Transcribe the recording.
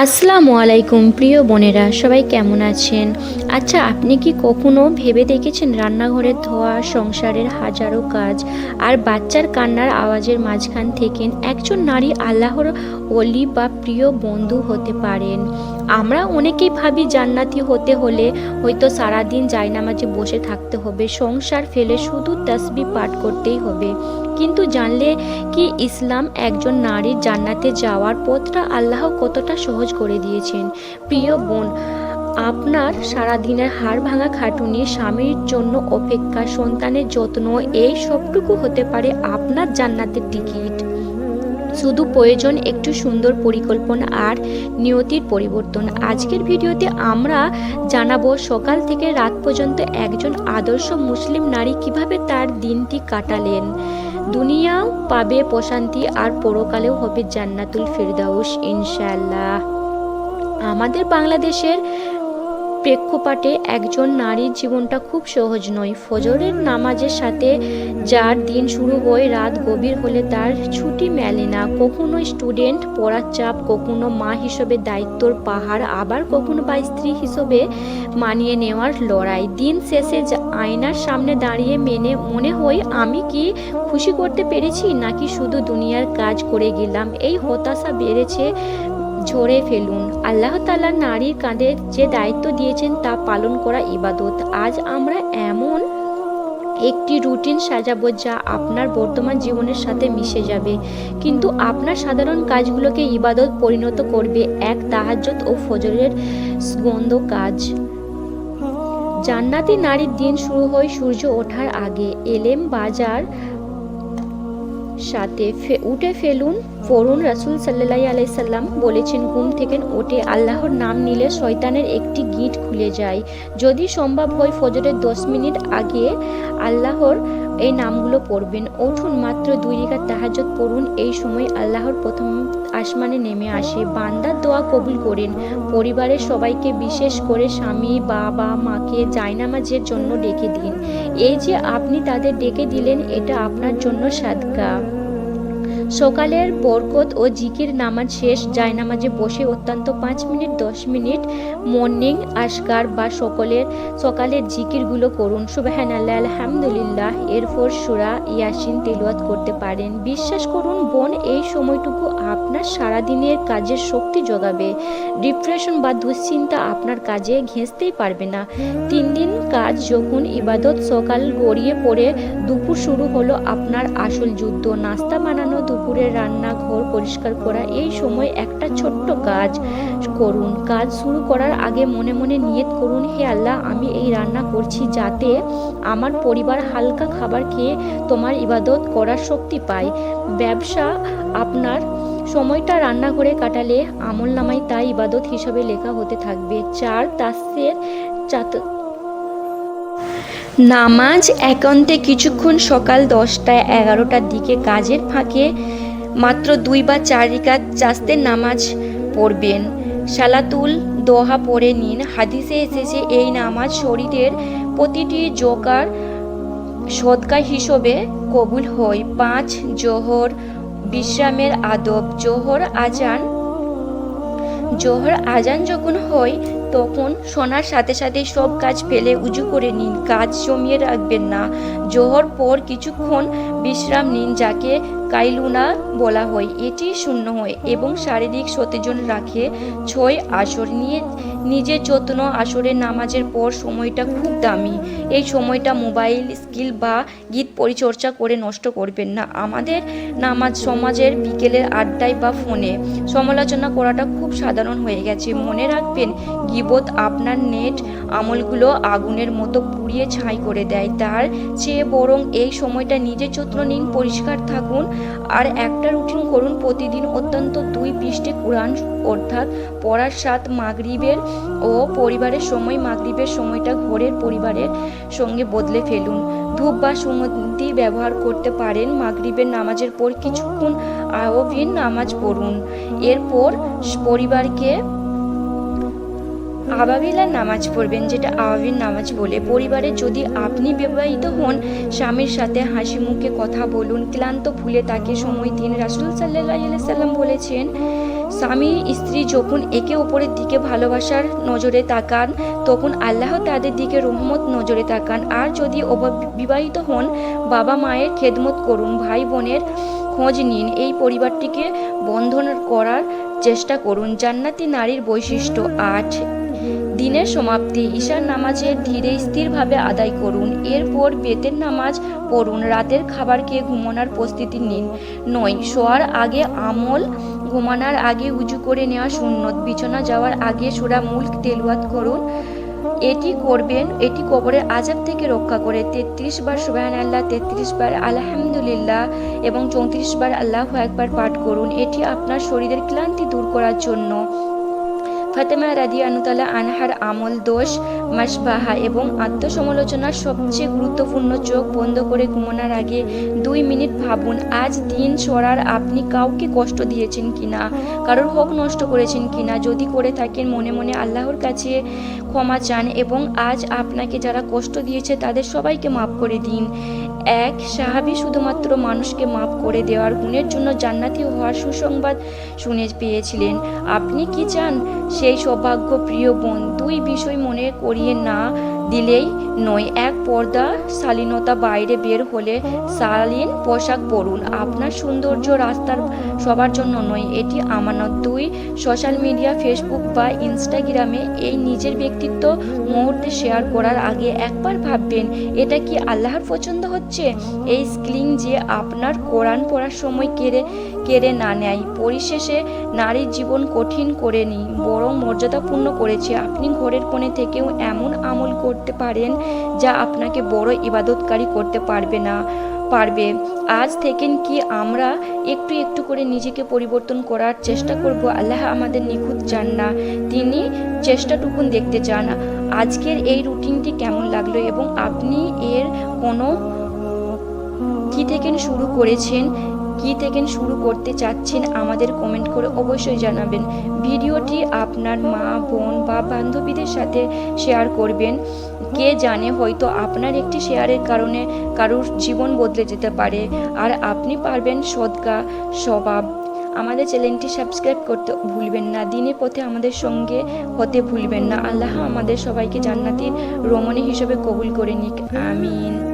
আসসালামু আলাইকুম, প্রিয় বোনেরা, সবাই কেমন আছেন? আচ্ছা আপনি কি কখনো ভেবে দেখেছেন রান্নাঘরের ধোয়া, সংসারের হাজারো কাজ আর বাচ্চার কান্নার আওয়াজের মাঝখান থেকে একজন নারী আল্লাহর অলি বা প্রিয় বন্ধু হতে পারেন? আমরা অনেকেই ভাবি জান্নাতি হতে হলে হয়তো সারাদিন জায়নামাজে বসে থাকতে হবে, সংসার ফেলে শুধু তসবি পাঠ করতেই হবে। কিন্তু জানলে কি ইসলাম একজন নারীর জান্নাতে যাওয়ার পথটা আল্লাহ কতটা সহজ করে দিয়েছেন। প্রিয় বোন, আপনার সারাদিনের হাড় ভাঙা খাটুনি স্বামীর জন্য অপেক্ষা সন্তানের যত্ন, এই সবটুকু হতে পারে আপনার জান্নাতের টিকিট। শুধু প্রয়োজন একটু সুন্দর পরিকল্পনা আর নিয়তির পরিবর্তন। আজকের ভিডিওতে আমরা জানাব সকাল থেকে রাত পর্যন্ত একজন আদর্শ মুসলিম নারী কীভাবে তার দিনটি কাটালেন। দুনিয়াও পাবে প্রশান্তি আর পরকালেও হবে জান্নাতুল ফিরদাউস ইনশাল্লাহ আমাদের বাংলাদেশের প্রেক্ষাপটে একজন নারীর জীবনটা খুব সহজ নয়। ফজরের নামাজের সাথে যার দিন শুরু হয় রাত গভীর হলে তার ছুটি মেলে না। কখনো স্টুডেন্ট পড়ার চাপ, কখনো মা হিসেবে দায়িত্বর পাহাড়, আবার কখনো বা স্ত্রী হিসেবে মানিয়ে নেওয়ার লড়াই। দিন শেষে আয়নার সামনে দাঁড়িয়ে মেনে, মনে হয়, আমি কি খুশি করতে পেরেছি, নাকি শুধু দুনিয়ার কাজ করে গেলাম? এই হতাশা বেড়েছে, ঝরে ফেলুন। আল্লাহ তাআলা নারীর কাঁধে যে দায়িত্ব দিয়েছেন তা পালন করা ইবাদত। আজ আমরা এমন একটি রুটিন সাজাবো যা আপনার বর্তমান জীবনের সাথে মিশে যাবে। কিন্তু আপনার সাধারণ কাজগুলোকে ইবাদত পরিণত করবে এক তাহাজ্জত ও ফজরের গন্ধ কাজ। জান্নাতি নারীর দিন শুরু হয় সূর্য ওঠার আগে। এলেম বাজার সাথে উঠে ফেলুন ফরুন রাসুল সাল্লাহ আলাইসাল্লাম বলেছেন, ঘুম থেকে ওঠে আল্লাহর নাম নিলে শয়তানের একটি গিট খুলে যায়। যদি সম্ভব হয় ফজরের দশ মিনিট আগে আল্লাহর এই নামগুলো পড়বেন। উঠুন মাত্র দুই রেখা তাহাজত পড়ুন। এই সময় আল্লাহর প্রথম আসমানে নেমে আসে। বান্দার দোয়া কবুল করেন। পরিবারের সবাইকে বিশেষ করে স্বামী, বাবা, মাকে জায়নামাজের জন্য ডেকে দিন। এই যে আপনি তাদের ডেকে দিলেন, এটা আপনার জন্য সাদকা। সকালের বরকত ও জিকির নামাজ শেষ জায়নামাজে বসে অত্যন্ত পাঁচ মিনিট, দশ মিনিট, মর্নিং আশকার বা সকলের, সকালের জিকিরগুলো করুন। সুবাহান আল্লাহ আলহামদুলিল্লাহ, এরপর সুরা ইয়াসিন তেলুয়াত করতে পারেন। বিশ্বাস করুন বোন, এই সময়টুকু আপনার সারাদিনের কাজের শক্তি যোগাবে ডিপ্রেশন বা দুশ্চিন্তা আপনার কাজে ঘেঁচতেই পারবে না। তিন দিন কাজ যখন ইবাদত সকাল গড়িয়ে পড়ে, দুপুর শুরু হলো আপনার আসল যুদ্ধ। নাস্তা বানানো দুপুরে রান্না ঘর পরিষ্কার করা, এই সময় একটা ছোট্ট কাজ। করুন। কাজ শুরু করার আগে মনে মনে নিয়ত করুন, হে আল্লাহ, আমি এই রান্না করছি যাতে আমার পরিবার হালকা খাবার খেয়ে তোমার ইবাদত করার শক্তি পায়। ব্যবসা আপনার সময়টা রান্নাঘরে কাটালে আমল নামায় তাই ইবাদত হিসাবে লেখা হতে থাকবে। চার, তাসের চাত নামাজ একান্তে কিছুক্ষণ সকাল দশটায় এগারোটার দিকে কাজের ফাঁকে মাত্র দুই বা চার রিকাত চাস্তের নামাজ পড়বেন। সালাতুল দোহা পড়ে নিন। হাদিসে এসেছে, এই নামাজ শরীরের প্রতিটি জোকার সদকা হিসেবে কবুল হয়। পাঁচ জোহর বিশ্রামের আদব, জোহর আজান জোহর আজান যখন হয়, তখন শোনার সাথে সাথে সব কাজ ফেলে উজু করে নিন, কাজ জমিয়ে রাখবেন না। জোহর পর কিছুক্ষণ বিশ্রাম নিন, যাকে কাইলুনা বলা হয়। এটি শূন্য হয় এবং শারীরিক সতেজন রাখে। ছয় আসর নিয়ে নিজের যত্ন আসরের নামাজের পর সময়টা খুব দামি। এই সময়টা মোবাইল, স্কিল বা গীত পরিচর্যা করে নষ্ট করবেন না। আমাদের নামাজ সমাজের বিকেলের আড্ডায় বা ফোনে সমালোচনা করাটা খুব সাধারণ হয়ে গেছে। মনে রাখবেন, গিবত আপনার নেট আমলগুলো আগুনের মতো পুড়িয়ে ছাই করে দেয়। তার চেয়ে বরং এই সময়টা নিজের যত্ন নিন, পরিষ্কার থাকুন আর একটা রুটিন করুন। প্রতিদিন অত্যন্ত দুই পৃষ্ঠে কোরআন অর্থাৎ পড়ার সাত মাগরিবের ও পরিবারের সময়, মাগরিবের সময়টা ঘরের পরিবারের সঙ্গে বদলে ফেলুন। ধূপ বা সুগন্ধি ব্যবহার করতে পারেন। মাগরিবের নামাজের পর কিছুক্ষণ আয়বিন নামাজ পড়ুন। এরপর পরিবারকে আবাবিলার নামাজ পড়বেন, যেটা আবাবির নামাজ বলে। পরিবারে যদি আপনি বিবাহিত হন, স্বামীর সাথে হাসি মুখে কথা বলুন। ক্লান্ত ভুলে তাকে সময় দিন। রাসুল সাল্লাহ সাল্লাম বলেছেন স্বামী স্ত্রী যখন একে অপরের দিকে ভালোবাসার নজরে তাকান, তখন আল্লাহ তাদের দিকে রহমত নজরে তাকান। আর যদি বিবাহিত হন, বাবা মায়ের খেদমত করুন, ভাই বোনের খোঁজ নিন, এই পরিবারটিকে বন্ধন করার চেষ্টা করুন। জান্নাতি নারীর বৈশিষ্ট্য আট। দিনের সমাপ্তি, ঈশার নামাজের ধীরে স্থিরভাবে আদায় করুন। এরপর বেতের নামাজ পড়ুন। রাতের খাবার খেয়ে ঘুমানোর প্রস্তুতি নিন। নয়, শোয়ার আগে আমল ঘুমানোর আগে উজু করে নেওয়া সুন্নত। বিছানা যাওয়ার আগে সুরা মুল্ক তেলুয়াত করুন। এটি করবেন, এটি কবরের আজাব থেকে রক্ষা করে। তেত্রিশ বার সুবাহান আল্লাহ তেত্রিশ বার আলহামদুলিল্লাহ এবং চৌত্রিশ বার আল্লাহ একবার পাঠ করুন। এটি আপনার শরীরের ক্লান্তি দূর করার জন্য। ফাতেমা রাদি আনুতালা আনহার আমল, দোষ মাসবাহা এবং আত্মসমালোচনার সবচেয়ে গুরুত্বপূর্ণ চোখ বন্ধ করে ঘুমানোর আগে দুই মিনিট ভাবুন, আজ দিন সরার আপনি কাউকে কষ্ট দিয়েছেন কিনা, কারোর হক নষ্ট করেছেন কিনা, যদি করে থাকেন মনে মনে আল্লাহর কাছে ক্ষমা চান এবং আজ আপনাকে যারা কষ্ট দিয়েছে তাদের সবাইকে মাফ করে দিন। এক, সাহাবি শুধুমাত্র মানুষকে মাফ করে দেওয়ার গুণের জন্য জান্নাতি হওয়ার সুসংবাদ শুনে পেয়েছিলেন। আপনি কি চান সেই সৌভাগ্য প্রিয় বোন। দুই বিষয় মনে করিয়ে না দিলেই নয়, এক পর্দা শালীনতা বাইরে বের হলে শালীন পোশাক পরুন। আপনার সৌন্দর্য রাস্তার সবার জন্য নয়, এটি আমানত। দুই সোশ্যাল মিডিয়া ফেসবুক বা ইনস্টাগ্রামে এই নিজের ব্যক্তিত্ব মুহূর্তে শেয়ার করার আগে একবার ভাববেন, এটা কি আল্লাহর পছন্দ হচ্ছে? এই স্কিলিং যে আপনার কোরআন পড়ার সময় কেড়ে কেড়ে না নেয়, পরিশেষে নারীর জীবন কঠিন করেনি বরং মর্যাদাপূর্ণ করেছে। আপনি ঘরের কোণে থেকেও এমন আমল করতে পারেন, যা আপনাকে বড় ইবাদতকারী করতে পারবে না। পারবে। আজ থেকে কি আমরা একটু একটু করে নিজেকে পরিবর্তন করার চেষ্টা করব? আল্লাহ আমাদের নিখুঁত চান না। তিনি চেষ্টাটুকুন দেখতে চান। আজকের এই রুটিনটি কেমন লাগল এবং আপনি এর কোনো কি থেকে শুরু করেছেন? কি থেকে শুরু করতে চাচ্ছেন আমাদের কমেন্ট করে অবশ্যই জানাবেন। ভিডিওটি আপনার মা, বোন বা বান্ধবীদের সাথে শেয়ার করবেন। কে জানে হয়তো আপনার একটি শেয়ারের কারণে কারুর জীবন বদলে যেতে পারে। আর আপনি পারবেন সদকা স্বভাব। আমাদের চ্যানেলটি সাবস্ক্রাইব করতে ভুলবেন না। দিনে পথে আমাদের সঙ্গে হতে ভুলবেন না। আল্লাহ আমাদের সবাইকে জান্নাতির রমণী হিসেবে কবুল করে নিক। আমিন।